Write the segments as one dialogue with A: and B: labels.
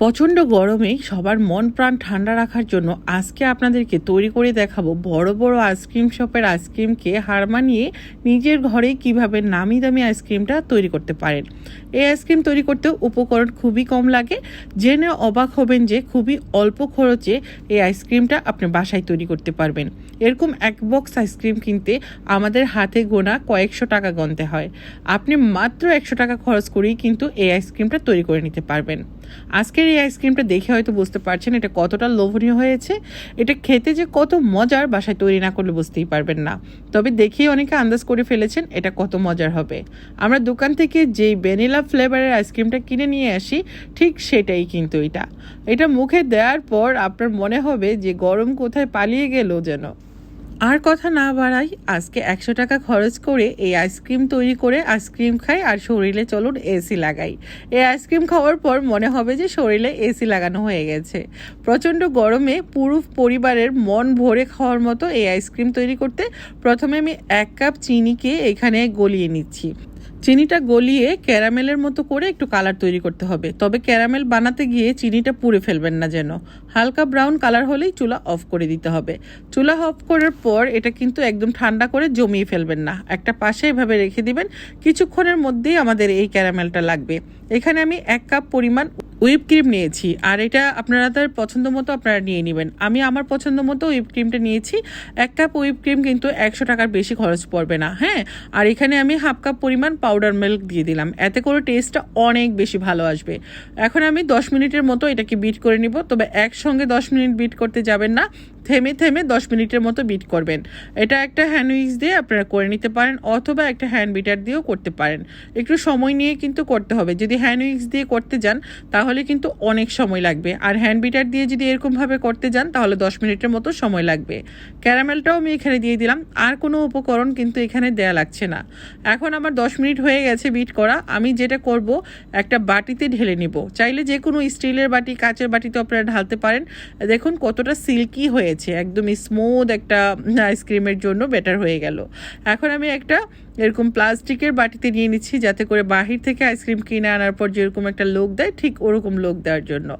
A: প্রচণ্ড গরমে সবার মন প্রাণ ঠান্ডা রাখার জন্য আজকে আপনাদেরকে তৈরি করে দেখাবো বড় বড় আইসক্রিম শপের আইসক্রিমকে হার মানিয়ে নিজের ঘরে কীভাবে নামি দামি আইসক্রিমটা তৈরি করতে পারেন। এই আইসক্রিম তৈরি করতে উপকরণ খুবই কম লাগে। জেনে অবাক হবেন যে খুবই অল্প খরচে এই আইসক্রিমটা আপনি বাসায় তৈরি করতে পারবেন। এরকম এক বক্স আইসক্রিম কিনতে আমাদের হাতে গোনা কয়েকশো টাকা গনতে হয়। আপনি মাত্র একশো টাকা খরচ করেই কিন্তু এই আইসক্রিমটা তৈরি করে নিতে পারবেন। আজকের এই আইসক্রিমটা দেখে হয়তো বুঝতে পারছেন এটা কতটা লোভনীয় হয়েছে। এটা খেতে যে কত মজার বাসায় তৈরি না করলে বুঝতেই পারবেন না। তবে দেখেই অনেকে আন্দাজ করে ফেলেছেন এটা কত মজার হবে। আমরা দোকান থেকে যেই ভ্যানিলা ফ্লেভারের আইসক্রিমটা কিনে নিয়ে আসি, ঠিক সেটাই কিন্তু এটা। এটা মুখে দেওয়ার পর আপনার মনে হবে যে গরম কোথায় পালিয়ে গেল যেন। আর কথা না বাড়াই, আজকে একশো টাকা খরচ করে এই আইসক্রিম তৈরি করে আইসক্রিম খাই আর শরীরে চলুন এসি লাগাই। এই আইসক্রিম খাওয়ার পর মনে হবে যে শরীরে এসি লাগানো হয়ে গেছে। প্রচণ্ড গরমে পুরুষ পরিবারের মন ভরে খাওয়ার মতো এই আইসক্রিম তৈরি করতে প্রথমে আমি এক কাপ চিনিকে এখানে গলিয়ে নিচ্ছি। চিনিটা গলিয়ে ক্যারামেলের মতো করে একটু কালার তৈরি করতে হবে। তবে ক্যারামেল বানাতে গিয়ে চিনিটা পুড়ে ফেলবেন না যেন। হালকা ব্রাউন কালার হলেই চুলা অফ করে দিতে হবে। চুলা অফ করার পর এটা কিন্তু একদম ঠান্ডা করে জমিয়ে ফেলবেন না। একটা পাশে এভাবে রেখে দিবেন। কিছুক্ষণের মধ্যেই আমাদের এই ক্যারামেলটা লাগবে। এখানে আমি এক কাপ পরিমাণ হুইপ ক্রিম নিয়েছি, আর এটা আপনারা তার পছন্দ মতো আপনারা নিয়ে নেবেন। আমি আমার পছন্দ মতো হুইপ ক্রিমটা নিয়েছি, এক কাপ হুইপ ক্রিম কিন্তু একশো টাকার বেশি খরচ পড়বে না হ্যাঁ? আর এখানে আমি হাফ কাপ পরিমাণ পাউডার মিল্ক দিয়ে দিলাম, এতে করে টেস্টটা অনেক বেশি ভালো আসবে। এখন আমি দশ মিনিটের মতো এটাকে বিট করে নিব, তবে একসঙ্গে দশ মিনিট বিট করতে যাবেন না থেমে থেমে দশ মিনিটের মতো বিট করবেন। এটা একটা হ্যান্ড উইক্স দিয়ে আপনারা করে নিতে পারেন অথবা একটা হ্যান্ড বিটার দিয়েও করতে পারেন। একটু সময় নিয়ে কিন্তু করতে হবে। যদি হ্যান্ড উইক্স দিয়ে করতে যান, তাহলে কিন্তু অনেক সময় লাগবে। আর হ্যান্ড বিটার দিয়ে যদি এরকমভাবে করতে যান, তাহলে দশ মিনিটের মতো সময় লাগবে। ক্যারামেলটাও আমি এখানে দিয়ে দিলাম। আর কোনো উপকরণ কিন্তু এখানে দেয়া লাগছে না। এখন আমার দশ মিনিট হয়ে গেছে বিট করা। আমি যেটা করব, একটা বাটিতে ঢেলে নিব। চাইলে যে কোনো স্টিলের বাটি, কাচের বাটিতে আপনারা ঢালতে পারেন। দেখুন কতটা সিল্কি হয়েছে। একদম স্মুথ একটা আইসক্রিমের জন্য বেটার হয়ে গেল। এখন আমি একটা এরকম প্লাস্টিকের বাটিতে নিয়ে নিচ্ছি যাতে করে বাহির থেকে আইসক্রিম কিনে আনার পর যেরকম একটা লোক দেয়, ঠিক ওরকম লোক দেওয়ার জন্য।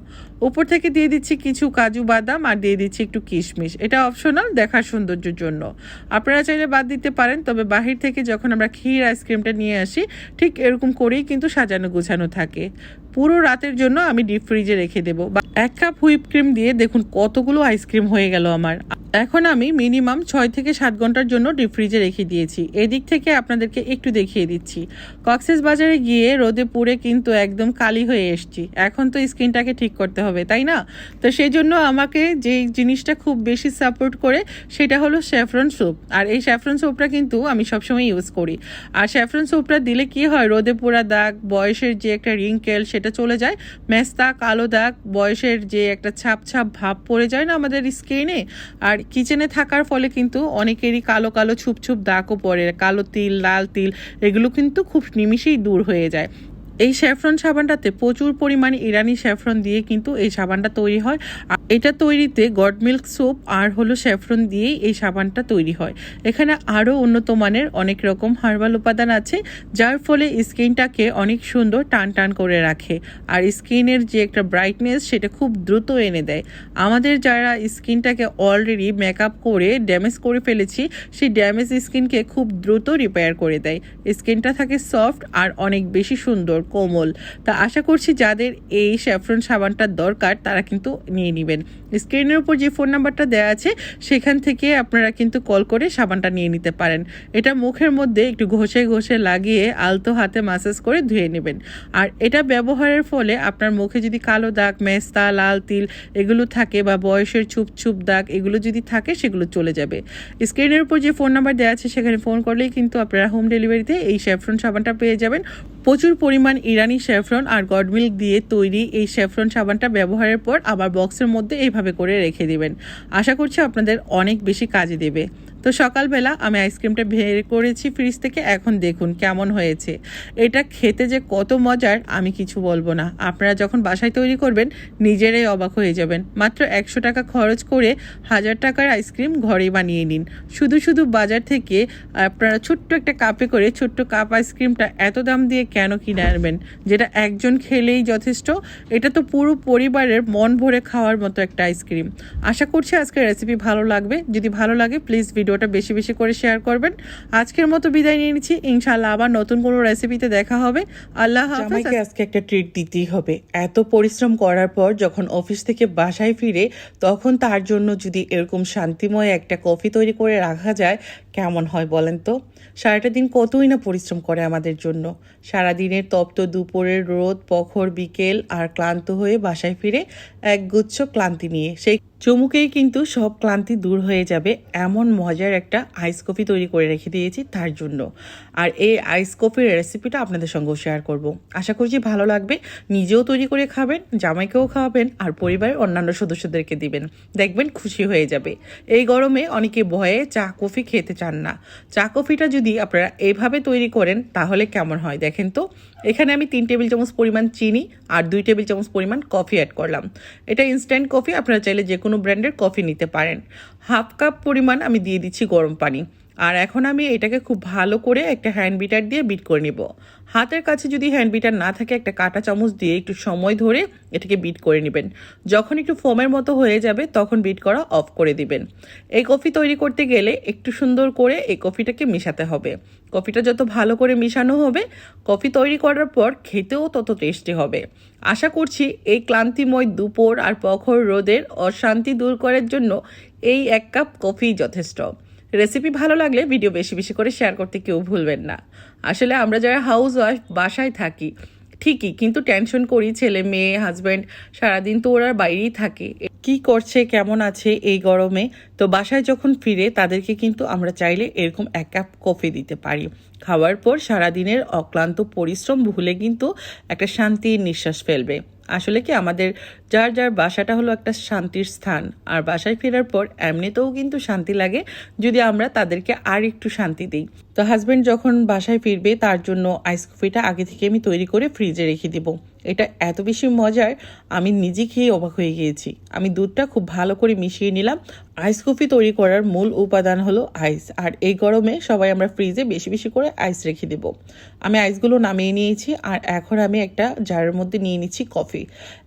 A: উপর থেকে দিয়ে দিচ্ছি কিছু কাজু বাদাম আর দিয়ে দিচ্ছি একটু কিশমিশ। এটা অপশনাল দেখার সৌন্দর্যের জন্য। আপনারা চাইলে বাদ দিতে পারেন, তবে বাহির থেকে যখন আমরা ক্ষীর আইসক্রিমটা নিয়ে আসি, ঠিক এরকম করেই কিন্তু সাজানো গোছানো থাকে। পুরো রাতের জন্য আমি ডিপ ফ্রিজে রেখে দেবো। বা এক কাপ হুইপ ক্রিম দিয়ে দেখুন কতগুলো আইসক্রিম হয়ে গেল আমার। এখন আমি মিনিমাম ছয় থেকে সাত ঘণ্টার জন্য ডিপ ফ্রিজে রেখে দিয়েছি। এদিক থেকে আপনাদেরকে একটু দেখিয়ে দিচ্ছি। কক্সেস বাজারে গিয়ে রোদে পুড়ে কিন্তু একদম কালি হয়ে এসছি। এখন তো স্কিনটাকে ঠিক করতে হবে, তাই না? তো সেই জন্য আমাকে যে জিনিসটা খুব বেশি সাপোর্ট করে সেটা হলো স্যাফরন সোপ আর এই স্যাফরন সোপটা কিন্তু আমি সবসময় ইউজ করি। আর স্যাফরন সোপটা দিলে কি হয়? রোদে পোড়া দাগ, বয়সের যে একটা রিঙ্কেল সেটা চলে যায়। মেস্তা কালো দাগ, বয়সের যে একটা ছাপ ছাপ ভাব পড়ে যায় না আমাদের স্কিনে। আর কিচেনে থাকার ফলে কিন্তু অনেকেরই কালো কালো ছুপ ছুপ দাগও পড়ে। কালো তিল, লাল তিল, এগুলো কিন্তু খুব নিমিষেই দূর হয়ে যায়। এই স্যাফরন সাবানটাতে প্রচুর পরিমাণে ইরানি স্যাফরন দিয়ে কিন্তু এই সাবানটা তৈরি হয়। এটা তৈরিতে গড মিল্ক সোপ আর হলো স্যাফরন দিয়েই এই সাবানটা তৈরি হয়। এখানে আরও উন্নত মানের অনেক রকম হার্বাল উপাদান আছে, যার ফলে স্কিনটাকে অনেক সুন্দর টান টান করে রাখে। আর স্কিনের যে একটা ব্রাইটনেস সেটা খুব দ্রুত এনে দেয়। আমাদের যারা স্কিনটাকে অলরেডি মেকআপ করে ড্যামেজ করে ফেলেছি, সেই ড্যামেজ স্কিনকে খুব দ্রুত রিপেয়ার করে দেয়। স্কিনটা থাকে সফট আর অনেক বেশি সুন্দর, কোমল। তা আশা করছি যাদের এই স্যাফরন সাবানটার দরকার, তারা কিন্তু নিয়ে নেবেন। স্ক্রিনের উপর যে ফোন নাম্বারটা দেওয়া আছে, সেখান থেকে আপনারা কিন্তু কল করে সাবানটা নিয়ে নিতে পারেন। এটা মুখের মধ্যে একটু ঘষে ঘষে লাগিয়ে আলতো হাতে মাসাজ করে ধুয়ে নেবেন। আর এটা ব্যবহারের ফলে আপনার মুখে যদি কালো দাগ, মেস্তা, লাল তিল এগুলো থাকে বা বয়সের ছুপ ছুপ দাগ এগুলো যদি থাকে, সেগুলো চলে যাবে। স্ক্রিনের উপর যে ফোন নাম্বার দেওয়া আছে, সেখানে ফোন করলেই কিন্তু আপনারা হোম ডেলিভারিতে এই স্যাফরন সাবানটা পেয়ে যাবেন। প্রচুর পরিমাণ ইরানি স্যাফরন আর গড মিল্ক দিয়ে তৈরি এই স্যাফরন সাবানটা ব্যবহারের পর আবার বক্সের মধ্যে এইভাবে করে রেখে দেবেন। আশা করছি আপনাদের অনেক বেশি কাজে দেবে। তো সকালবেলা আমি আইসক্রিমটা বের করেছি ফ্রিজ থেকে, এখন দেখুন কেমন হয়েছে। এটা খেতে যে কত মজার, আমি কিছু বলব না। আপনারা যখন বাসায় তৈরি করবেন, নিজেরাই অবাক হয়ে যাবেন। মাত্র একশো টাকা খরচ করে হাজার টাকার আইসক্রিম ঘরেই বানিয়ে নিন। শুধু শুধু বাজার থেকে আপনারা ছোট্ট একটা কাপে করে ছোট্ট কাপ আইসক্রিমটা এত দাম দিয়ে কেন কিনে আনবেন? যেটা একজন খেলেই যথেষ্ট। এটা তো পুরো পরিবারের মন ভরে খাওয়ার মতো একটা আইসক্রিম। আশা করছি আজকের রেসিপি ভালো লাগবে। যদি ভালো লাগে প্লিজ ভিডিওটা বেশি বেশি করে শেয়ার করবেন। আজকের মতো বিদায় নিয়ে নিচ্ছি। ইনশাল্লাহ আবার নতুন কোনো রেসিপিতে দেখা হবে। আল্লাহ
B: জামাইকে আজকে একটা ট্রিট দিতেই হবে। এত পরিশ্রম করার পর যখন অফিস থেকে বাসায় ফিরে, তখন তার জন্য যদি এরকম শান্তিময় একটা কফি তৈরি করে রাখা যায়, কেমন হয় বলেন তো? সারাটা দিন কতই না পরিশ্রম করে আমাদের জন্য। সারাদিনের তপ্ত দুপুরের রোদ প্রখর বিকেল আর ক্লান্ত হয়ে বাসায় ফিরে একগুচ্ছ ক্লান্তি নিয়ে। সেই চুমুকেই কিন্তু সব ক্লান্তি দূর হয়ে যাবে এমন মজার একটা আইস কফি তৈরি করে রেখে দিয়েছি তার জন্য। আর এই আইস কফির রেসিপিটা আপনাদের সঙ্গেও শেয়ার করব। আশা করছি ভালো লাগবে। নিজেও তৈরি করে খাবেন, জামাইকেও খাওয়াবেন আর পরিবারের অন্যান্য সদস্যদেরকে দিবেন। দেখবেন খুশি হয়ে যাবে। এই গরমে অনেকে ভয়ে চা কফি খেতে চান না। চা কফিটা যদি আপনারা এইভাবে তৈরি করেন তাহলে কেমন হয় দেখেন তো? এখানে আমি তিন টেবিল চামচ পরিমাণ চিনি আর দুই টেবিল চামচ পরিমাণ কফি অ্যাড করলাম। এটা ইনস্ট্যান্ট কফি আপনারা চাইলে যে কোনো ব্র্যান্ডের কফি নিতে পারেন। হাফ কাপ পরিমাণ আমি দিয়ে দিচ্ছি গরম পানি। আর এখন আমি এটাকে খুব ভালো করে একটা হ্যান্ড বিটার দিয়ে বিট করে নিব। হাতের কাছে যদি হ্যান্ড বিটার না থাকে, একটা কাঁটা চামচ দিয়ে একটু সময় ধরে এটাকে বিট করে নেবেন। যখন একটু ফোমের মতো হয়ে যাবে, তখন বিট করা অফ করে দিবেন। এই কফি তৈরি করতে গেলে একটু সুন্দর করে এই কফিটাকে মেশাতে হবে। কফিটা যত ভালো করে মেশানো হবে, কফি তৈরি করার পর খেতেও তত টেস্টি হবে। আশা করছি এই ক্লান্তিময় দুপুর আর প্রখর রোদের অশান্তি দূর করার জন্য এই এক কাপ কফি যথেষ্ট। রেসিপি ভালো লাগলে ভিডিও বেশি বেশি করে শেয়ার করতে কেউ ভুলবেন না। আসলে আমরা যারা হাউস ওয়াইফ বাসায় থাকি, ঠিকই, কিন্তু টেনশন করি ছেলে, মেয়ে হাজব্যান্ড সারাদিন তো ওরা বাইরেই থাকে। কি করছে, কেমন আছে এই গরমে? তো বাসায় যখন ফিরে তাদেরকে কিন্তু আমরা চাইলে এরকম এক কাপ কফি দিতে পারি। খাওয়ার পর সারাদিনের অক্লান্ত পরিশ্রম ভুলে কিন্তু একটা শান্তির নিঃশ্বাস ফেলবে। আসলে কি আমাদের যার যার বাসাটা হলো একটা শান্তির স্থান, আর বাসায় ফেরার পর এমনিতেও কিন্তু শান্তি লাগে, যদি আমরা তাদেরকে আর একটু শান্তি দিই। তো হাজব্যান্ড যখন বাসায় ফিরবে, তার জন্য আইস কফিটা আগে থেকে আমি তৈরি করে ফ্রিজে রেখে দিব। এটা এত বেশি মজার, আমি নিজে খেয়ে অবাক হয়ে গিয়েছি। আমি দুধটা খুব ভালো করে মিশিয়ে নিলাম। আইস কফি তৈরি করার মূল উপাদান হলো আইস আর এই গরমে সবাই আমরা ফ্রিজে বেশি বেশি করে আইস রেখে দেব। আমি আইসগুলো নামিয়ে নিয়েছি, আর এখন আমি একটা জারের মধ্যে নিয়ে নিচ্ছি কফি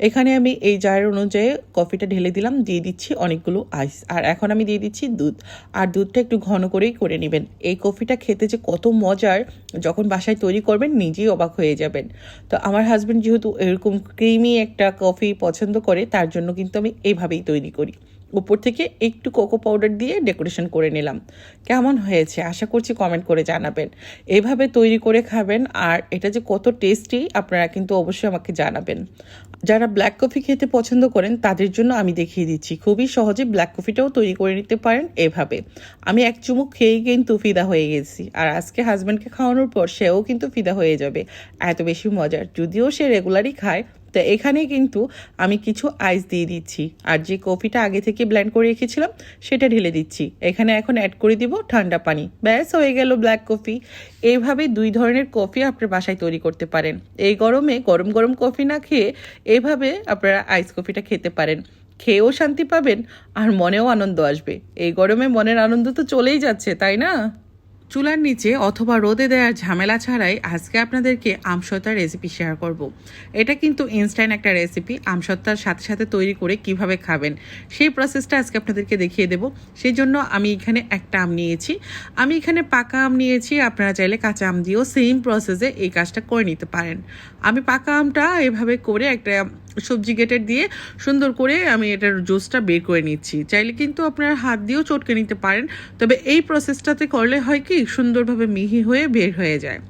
B: এখানে আমি এই জারের অনুযায়ী কফিটা ঢেলে দিলাম, দিয়ে দিচ্ছি অনেকগুলো আইস আর এখন আমি দিয়ে দিচ্ছি দুধ। আর দুধটা একটু ঘন করেই করে নেবেন। এই কফিটা খেতে যে কত মজার, যখন বাসায় তৈরি করবেন নিজেই অবাক হয়ে যাবেন। তো আমার হাজব্যান্ড যেহেতু এরকম ক্রিমি একটা কফি পছন্দ করে তার জন্য কিন্তু আমি এইভাবেই তৈরি করি। উপর থেকে একটু কোকো পাউডার দিয়ে ডেকোরেশন করে নিলাম। কেমন হয়েছে? আশা করছি কমেন্ট করে জানাবেন। এভাবে তৈরি করে খাবেন আর এটা যে কত টেস্টি, আপনারা কিন্তু অবশ্যই আমাকে জানাবেন। যারা ব্ল্যাক কফি খেতে পছন্দ করেন, তাদের জন্য আমি দেখিয়ে দিচ্ছি। খুবই সহজে ব্ল্যাক কফিটাও তৈরি করে নিতে পারেন এভাবে। আমি এক চুমুক খেয়েই কিন্তু ফিদা হয়ে গেছি। আর আজকে হাজব্যান্ডকে খাওয়ানোর পর সেও কিন্তু ফিদা হয়ে যাবে। এত বেশি মজার। যদিও সে রেগুলারই খায় তো এখানে কিন্তু আমি কিছু আইস দিয়ে দিচ্ছি। আর যে কফিটা আগে থেকে ব্ল্যান্ড করে রেখেছিলাম, সেটা ঢেলে দিচ্ছি। এখানে এখন অ্যাড করে দিব ঠান্ডা পানি। ব্যাস, হয়ে গেল ব্ল্যাক কফি এইভাবে দুই ধরনের কফি আপনার বাসায় তৈরি করতে পারেন। এই গরমে গরম গরম কফি না খেয়ে এইভাবে আপনারা আইস কফিটা খেতে পারেন। খেয়েও শান্তি পাবেন আর মনেও আনন্দ আসবে। এই গরমে মনের আনন্দ তো চলেই যাচ্ছে, তাই না? চুলার নিচে অথবা রোদে দেওয়ার ঝামেলা ছাড়াই আজকে আপনাদেরকে আমসত্তার রেসিপি শেয়ার করব। এটা কিন্তু ইনস্ট্যান্ট একটা রেসিপি আমসত্তার সাথে সাথে তৈরি করে কীভাবে খাবেন, সেই প্রসেসটা আজকে আপনাদেরকে দেখিয়ে দেব। সেই জন্য আমি এখানে একটা আম নিয়েছি। আমি এখানে পাকা আম নিয়েছি, আপনারা চাইলে কাঁচা আম দিয়েও সেম প্রসেসে এই কাজটা করে নিতে পারেন। আমি পাকা আমটা এভাবে করে একটা সবজি গেটের দিয়ে সুন্দর করে আমি এটার জুসটা বের করে নিচ্ছি। চাইলে কিন্তু আপনারা হাত দিয়েও চটকে নিতে পারেন, তবে এই প্রসেসটাতে করলে হয় কি, সুন্দরভাবে মিহি হয়ে বের হয়ে যায়।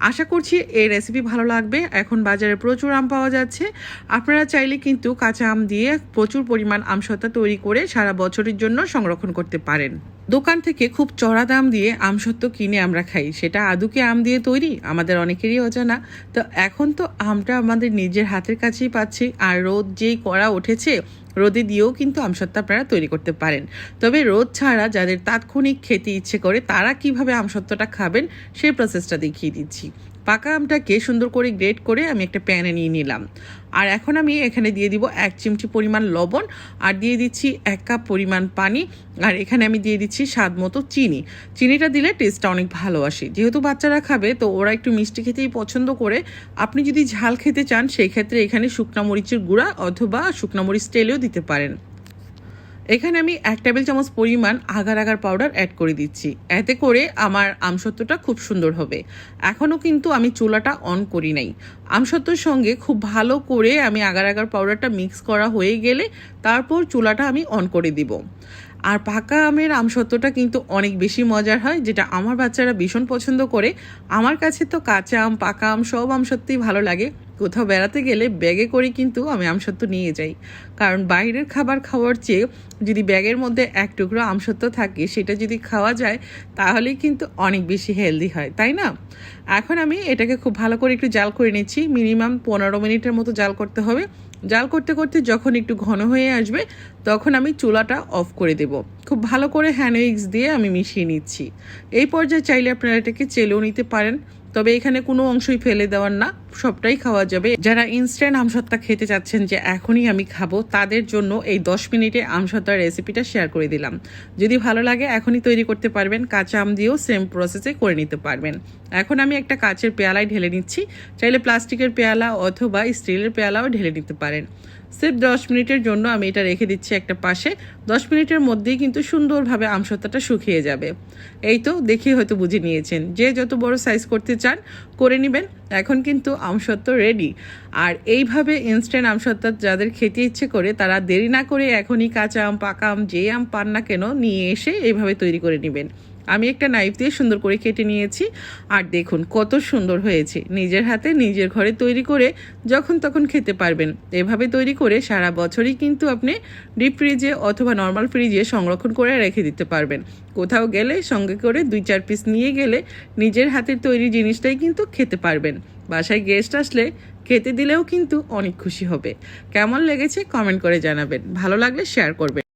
B: আশা করছি এই রেসিপি ভালো লাগবে। এখন বাজারে প্রচুর আম পাওয়া যাচ্ছে। আপনারা চাইলে কিন্তু কাঁচা আম দিয়ে প্রচুর পরিমাণ আমসত্তা তৈরি করে সারা বছরের জন্য সংরক্ষণ করতে পারেন।
A: দোকান থেকে খুব চড়া দাম দিয়ে আমসত্ত্ব কিনে আমরা খাই। সেটা আদুকে আম দিয়ে তৈরি, আমাদের অনেকেরই অজানা। তো এখন তো আমটা আমাদের নিজের হাতের কাছেই পাচ্ছি, আর রোদ যেই করা উঠেছে, রোদে দিয়েও কিন্তু আমসত্ত্ব আপনারা তৈরি করতে পারেন। তবে রোদ ছাড়া যাদের তাৎক্ষণিক খেতে ইচ্ছে করে, তারা কীভাবে আমসত্ত্বটা খাবেন, সেই প্রসেসটা দেখিয়ে দিচ্ছি। পাকা আমটাকে সুন্দর করে গ্রেট করে আমি একটা প্যানে নিয়ে নিলাম। আর এখন আমি এখানে দিয়ে দিব এক চিমটি পরিমাণ লবণ আর দিয়ে দিচ্ছি এক কাপ পরিমাণ পানি আর এখানে আমি দিয়ে দিচ্ছি স্বাদ মতো চিনি। চিনিটা দিলে টেস্টটা অনেক ভালো আসে। যেহেতু বাচ্চারা খাবে তো ওরা একটু মিষ্টি খেতেই পছন্দ করে। আপনি যদি ঝাল খেতে চান, সেই ক্ষেত্রে এখানে শুকনা মরিচের গুঁড়া অথবা শুকনা মরিচ তেলেও দিতে পারেন। এখানে আমি এক টেবিল চামচ পরিমাণ আগার আগার পাউডার অ্যাড করে দিচ্ছি। এতে করে আমার আমসত্ত্বটা খুব সুন্দর হবে। এখনও কিন্তু আমি চুলাটা অন করি নাই। আমসত্ত্বর সঙ্গে খুব ভালো করে আমি আগার আগার পাউডারটা মিক্স করা হয়ে গেলে তারপর চুলাটা আমি অন করে দিব। আর পাকা আমের আমসত্ত্বটা কিন্তু অনেক বেশি মজার হয়, যেটা আমার বাচ্চারা ভীষণ পছন্দ করে। আমার কাছে তো কাঁচা আম, পাকা আম সব আম সত্যিই ভালো লাগে। কোথাও বেড়াতে গেলে ব্যাগে করে কিন্তু আমি আমসত্ত্ব নিয়ে যাই। কারণ বাইরের খাবার খাওয়ার চেয়ে যদি ব্যাগের মধ্যে এক টুকরো আমসত্ত্ব থাকে, সেটা যদি খাওয়া যায়, তাহলেই কিন্তু অনেক বেশি হেলদি হয়, তাই না? এখন আমি এটাকে খুব ভালো করে একটু জাল করে নিচ্ছি। মিনিমাম পনেরো মিনিটের মতো জাল করতে হবে। জাল করতে করতে যখন একটু ঘন হয়ে আসবে, তখন আমি চুলাটা অফ করে দেব। খুব ভালো করে হ্যান্ড উইক্স দিয়ে আমি মিশিয়ে নিচ্ছি। এই পর্যায়ে চাইলে আপনারা এটাকে চেলেও নিতে পারেন। তবে এখানে কোনো অংশই ফেলে দেওয়ার না, সবটাই খাওয়া যাবে। যারা ইনস্ট্যান্ট আমসত্তা খেতে চাচ্ছেন যে এখনই আমি খাব, তাদের জন্য এই দশ মিনিটে আমসত্তার রেসিপিটা শেয়ার করে দিলাম। যদি ভালো লাগে, এখনই তৈরি করতে পারবেন। কাঁচা আম দিয়েও সেম প্রসেসে করে নিতে পারবেন। এখন আমি একটা কাচের পেয়ালায় ঢেলে নিচ্ছি। চাইলে প্লাস্টিকের পেয়ালা অথবা স্টিলের পেয়ালাও ঢেলে নিতে পারেন। সির্ফ দশ মিনিটের জন্য আমি এটা রেখে দিচ্ছি একটা পাশে। দশ মিনিটের মধ্যেই কিন্তু সুন্দরভাবে আমসত্ত্বটা শুকিয়ে যাবে। এই তো, দেখি হয়তো বুঝে নিয়েছেন। যে যত বড় সাইজ করতে চান, করে নেবেন। এখন কিন্তু আমসত্ত্ব রেডি আর এইভাবে ইনস্ট্যান্ট আমসত্ত্ব যাদের খেতে ইচ্ছে করে, তারা দেরি না করে এখনই কাঁচা আম, পাকা আম যে আম পান না কেন, নিয়ে এসে এইভাবে তৈরি করে নেবেন। আমি একটা নাইফ দিয়ে সুন্দর করে কেটে নিয়েছি। আর দেখুন, কত সুন্দর হয়েছে। নিজের হাতে নিজের ঘরে তৈরি করে যখন তখন খেতে পারবেন। এভাবে তৈরি করে সারা বছরই কিন্তু আপনি ডিপ ফ্রিজে অথবা নর্মাল ফ্রিজে সংরক্ষণ করে রেখে দিতে পারবেন। কোথাও গেলে, সঙ্গে করে দুই চার পিস নিয়ে গেলে নিজের হাতের তৈরি জিনিসটাই কিন্তু খেতে পারবেন। বাসায় গেস্ট আসলে খেতে দিলেও কিন্তু অনেক খুশি হবে। কেমন লেগেছে কমেন্ট করে জানাবেন। ভালো লাগলে শেয়ার করবেন।